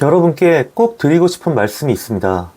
여러분께 꼭 드리고 싶은 말씀이 있습니다.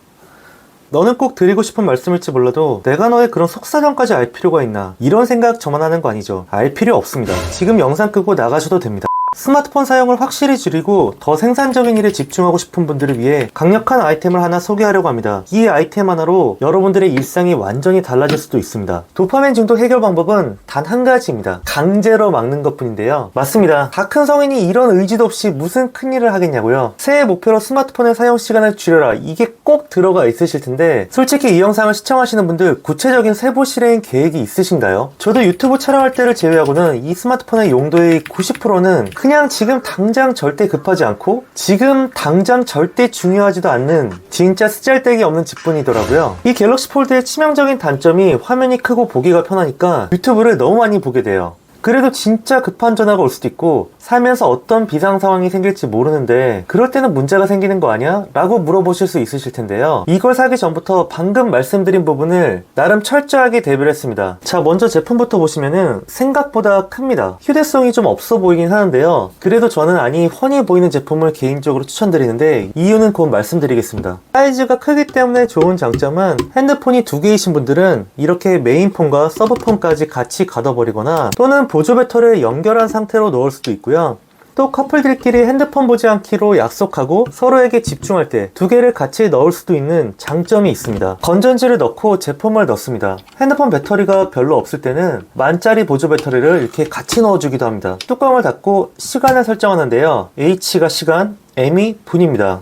너는 꼭 드리고 싶은 말씀일지 몰라도 내가 너의 그런 속사정까지 알 필요가 있나? 이런 생각 저만 하는 거 아니죠? 알 필요 없습니다. 지금 영상 끄고 나가셔도 됩니다 스마트폰 사용을 확실히 줄이고 더 생산적인 일에 집중하고 싶은 분들을 위해 강력한 아이템을 하나 소개하려고 합니다. 이 아이템 하나로 여러분들의 일상이 완전히 달라질 수도 있습니다. 도파민 중독 해결 방법은 단 한 가지입니다. 강제로 막는 것 뿐인데요. 맞습니다. 다 큰 성인이 이런 의지도 없이 무슨 큰일을 하겠냐고요. 새해 목표로 스마트폰의 사용 시간을 줄여라. 이게 꼭 들어가 있으실 텐데 솔직히 이 영상을 시청하시는 분들 구체적인 세부 실행 계획이 있으신가요? 저도 유튜브 촬영할 때를 제외하고는 이 스마트폰의 용도의 90%는 그냥 지금 당장 절대 급하지 않고 지금 당장 절대 중요하지도 않는 진짜 쓰잘데기 없는 직분이더라고요. 이 갤럭시 폴드의 치명적인 단점이 화면이 크고 보기가 편하니까 유튜브를 너무 많이 보게 돼요. 그래도 진짜 급한 전화가 올 수도 있고 살면서 어떤 비상 상황이 생길지 모르는데 그럴 때는 문제가 생기는 거 아니야? 라고 물어보실 수 있으실 텐데요. 이걸 사기 전부터 방금 말씀드린 부분을 나름 철저하게 대비를 했습니다. 자 먼저 제품부터 보시면은 생각보다 큽니다. 휴대성이 좀 없어 보이긴 하는데요. 그래도 저는 아니 훤히 보이는 제품을 개인적으로 추천드리는데 이유는 곧 말씀드리겠습니다. 사이즈가 크기 때문에 좋은 장점은 핸드폰이 두 개이신 분들은 이렇게 메인폰과 서브폰까지 같이 가둬버리거나 또는 보조 배터리를 연결한 상태로 넣을 수도 있고요. 또 커플들끼리 핸드폰 보지 않기로 약속하고 서로에게 집중할 때 두 개를 같이 넣을 수도 있는 장점이 있습니다. 건전지를 넣고 제품을 넣습니다. 핸드폰 배터리가 별로 없을 때는 만짜리 보조 배터리를 이렇게 같이 넣어주기도 합니다. 뚜껑을 닫고 시간을 설정하는데요. H가 시간, M이 분입니다.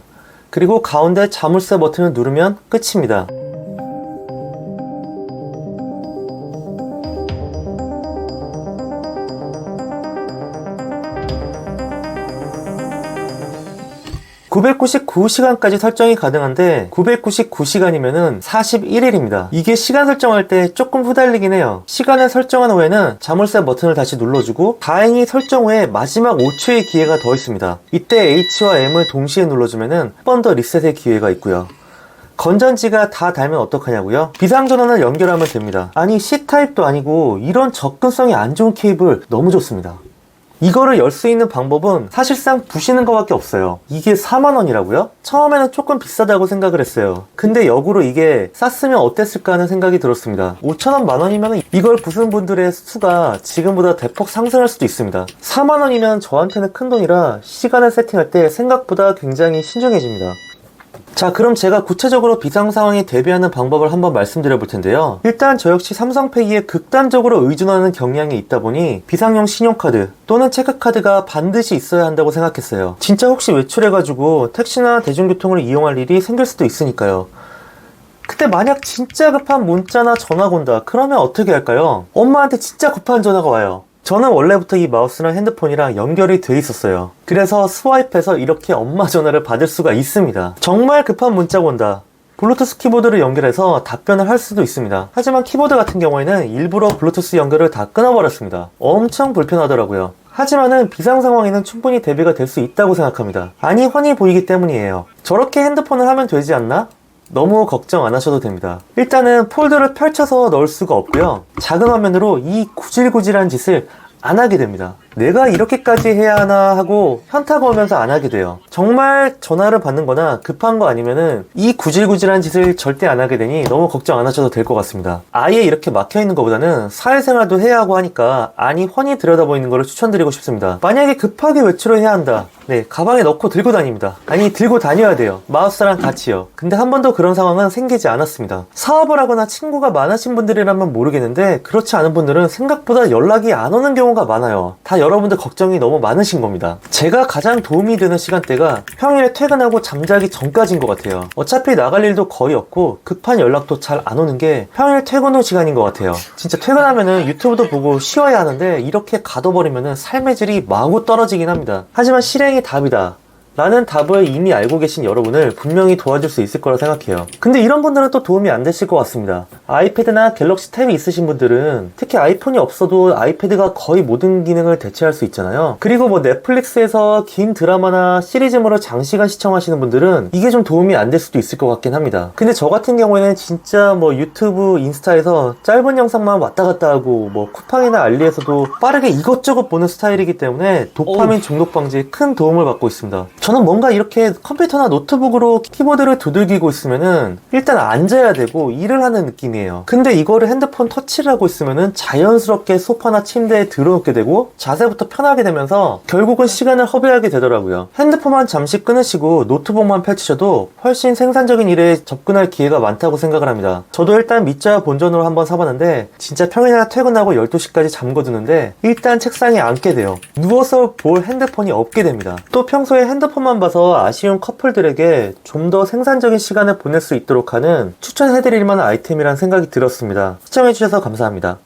그리고 가운데 자물쇠 버튼을 누르면 끝입니다. (999시간까지) 설정이 가능한데 (999시간이면은) (41일입니다) 이게 시간 설정할 때 조금 후달리긴 해요 시간을 설정한 후에는 자물쇠 버튼을 다시 눌러주고 다행히 설정 후에 마지막 5초의 기회가 더 있습니다 이때 H와 M을 동시에 눌러주면은 한 번 더 리셋의 기회가 있고요 건전지가 다 달면 어떡하냐고요? 비상전원을 연결하면 됩니다. 아니 C타입도 아니고 이런 접근성이 안 좋은 케이블 너무 좋습니다. 이거를 열 수 있는 방법은 사실상 부시는 것밖에 없어요. 이게 4만원이라고요? 처음에는 조금 비싸다고 생각을 했어요. 근데 역으로 이게 쌌으면 어땠을까 하는 생각이 들었습니다. 5천원 만원이면 이걸 부수는 분들의 수가 지금보다 대폭 상승할 수도 있습니다. 4만원이면 저한테는 큰 돈이라 시간을 세팅할 때 생각보다 굉장히 신중해집니다. 자 그럼 제가 구체적으로 비상 상황에 대비하는 방법을 한번 말씀드려 볼 텐데요. 일단 저 역시 삼성페이에 극단적으로 의존하는 경향이 있다 보니 비상용 신용카드 또는 체크카드가 반드시 있어야 한다고 생각했어요. 진짜 혹시 외출해가지고 택시나 대중교통을 이용할 일이 생길 수도 있으니까요. 그때 만약 진짜 급한 문자나 전화가 온다 그러면 어떻게 할까요? 엄마한테 진짜 급한 전화가 와요 저는 원래부터 이 마우스랑 핸드폰이랑 연결이 돼 있었어요. 그래서 스와이프해서 이렇게 엄마 전화를 받을 수가 있습니다. 정말 급한 문자가 온다. 블루투스 키보드를 연결해서 답변을 할 수도 있습니다. 하지만 키보드 같은 경우에는 일부러 블루투스 연결을 다 끊어버렸습니다. 엄청 불편하더라고요. 하지만은 비상 상황에는 충분히 대비가 될 수 있다고 생각합니다. 아니 훤히 보이기 때문이에요. 저렇게 핸드폰을 하면 되지 않나? 너무 걱정 안 하셔도 됩니다. 일단은 폴더를 펼쳐서 넣을 수가 없고요. 작은 화면으로 이 구질구질한 짓을 안 하게 됩니다. 내가 이렇게까지 해야 하나 하고 현타가 오면서 안 하게 돼요. 정말 전화를 받는 거나 급한 거 아니면은 이 구질구질한 짓을 절대 안 하게 되니 너무 걱정 안 하셔도 될 것 같습니다. 아예 이렇게 막혀 있는 것보다는 사회생활도 해야 하고 하니까 아니 훤히 들여다보이는 거를 추천드리고 싶습니다. 만약에 급하게 외출을 해야 한다. 네, 가방에 넣고 들고 다닙니다. 아니, 들고 다녀야 돼요. 마우스랑 같이요. 근데 한 번도 그런 상황은 생기지 않았습니다. 사업을 하거나 친구가 많으신 분들이라면 모르겠는데, 그렇지 않은 분들은 생각보다 연락이 안 오는 경우 가 많아요. 다 여러분들 걱정이 너무 많으신 겁니다. 제가 가장 도움이 되는 시간대가 평일에 퇴근하고 잠자기 전까지인 것 같아요. 어차피 나갈 일도 거의 없고, 급한 연락도 잘 안 오는 게 평일 퇴근 후 시간인 것 같아요. 진짜 퇴근하면은 유튜브도 보고 쉬어야 하는데, 이렇게 가둬버리면은 삶의 질이 마구 떨어지긴 합니다. 하지만 실행이 답이다. 라는 답을 이미 알고 계신 여러분을 분명히 도와줄 수 있을 거라 생각해요. 근데 이런 분들은 또 도움이 안 되실 것 같습니다. 아이패드나 갤럭시 탭이 있으신 분들은 특히 아이폰이 없어도 아이패드가 거의 모든 기능을 대체할 수 있잖아요. 그리고 뭐 넷플릭스에서 긴 드라마나 시리즈물을 장시간 시청하시는 분들은 이게 좀 도움이 안 될 수도 있을 것 같긴 합니다. 근데 저 같은 경우에는 진짜 뭐 유튜브, 인스타에서 짧은 영상만 왔다 갔다 하고 뭐 쿠팡이나 알리에서도 빠르게 이것저것 보는 스타일이기 때문에 도파민 중독 방지에 큰 도움을 받고 있습니다. 저는 뭔가 이렇게 컴퓨터나 노트북으로 키보드를 두들기고 있으면은 일단 앉아야 되고 일을 하는 느낌이에요. 근데 이거를 핸드폰 터치를 하고 있으면은 자연스럽게 소파나 침대에 들어눕게 되고 자세부터 편하게 되면서 결국은 시간을 허비하게 되더라고요. 핸드폰만 잠시 끊으시고 노트북만 펼치셔도 훨씬 생산적인 일에 접근할 기회가 많다고 생각을 합니다. 저도 일단 밑자 본전으로 한번 사봤는데 진짜 평일날 퇴근하고 12시까지 잠궈두는데 일단 책상에 앉게 돼요. 누워서 볼 핸드폰이 없게 됩니다. 또 평소에 핸드폰만 봐서 아쉬운 커플들에게 좀 더 생산적인 시간을 보낼 수 있도록 하는 추천해드릴 만한 아이템이란 생각이 들었습니다. 시청해주셔서 감사합니다.